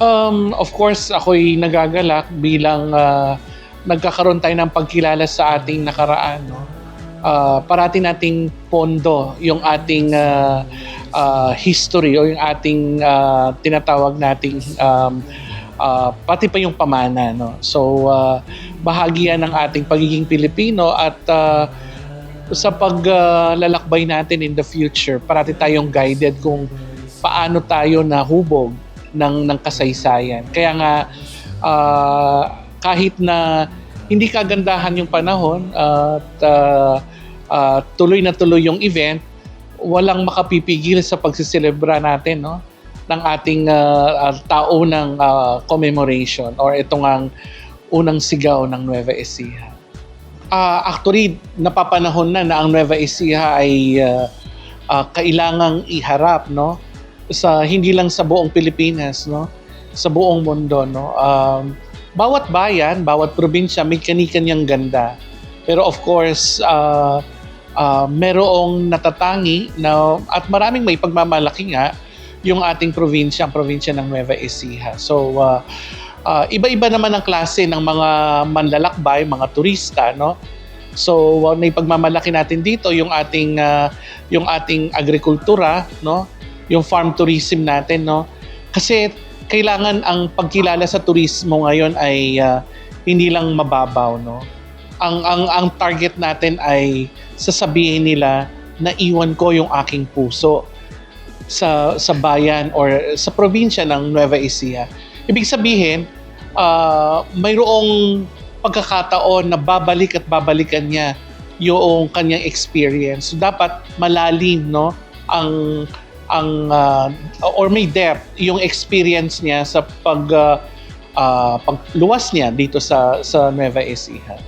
Um, of course, ako'y nagagalak bilang ah, nagkakaroon tayo ng pagkilala sa ating nakaraan. No? Ah, parati nating pondo yung ating ah, ah, history o yung ating ah, tinatawag nating um, ah, pati pa yung pamana. No? So, ah, bahagi yan ng ating pagiging Pilipino at ah, sa paglalakbay natin in the future, parati tayong guided kung paano tayo nahubog ng ng kasaysayan. Kaya nga ah, kahit na hindi kagandahan yung panahon at ah, ah, tuloy na tuloy yung event, walang makapipigil sa pagsiselebra natin no ng ating ah, ah, taunang ah, commemoration or itong ang unang sigaw ng Nueva Ecija. Ah, actually, napapanahon na na ang Nueva Ecija ay ah, ah, kailangang iharap no sa hindi lang sa buong Pilipinas no? Sa buong mundo no? Um, bawat bayan bawat probinsya may kani-kanyang ganda. Pero of course uh, uh, merong natatangi na at maraming may pagmamalaki nga yung ating probinsya ang probinsya ng Nueva Ecija. So uh, uh, iba-iba naman ang klase ng mga manlalakbay mga turista no? So, uh, may pagmamalaki natin dito yung ating uh, yung ating agrikultura, no? Yung farm tourism natin, no? Kasi kailangan ang pagkilala sa turismo ngayon ay uh, hindi lang mababaw, no? Ang ang ang target natin ay sasabihin nila na iwan ko yung aking puso sa sa bayan or sa probinsya ng Nueva Ecija. Ibig sabihin, uh, mayroong pagkakataon na babalik at babalikan niya yung kanyang experience. So, dapat malalim no ang ang uh, or may depth yung experience niya sa pag uh, uh, pagluwas niya dito sa sa Nueva Ecija.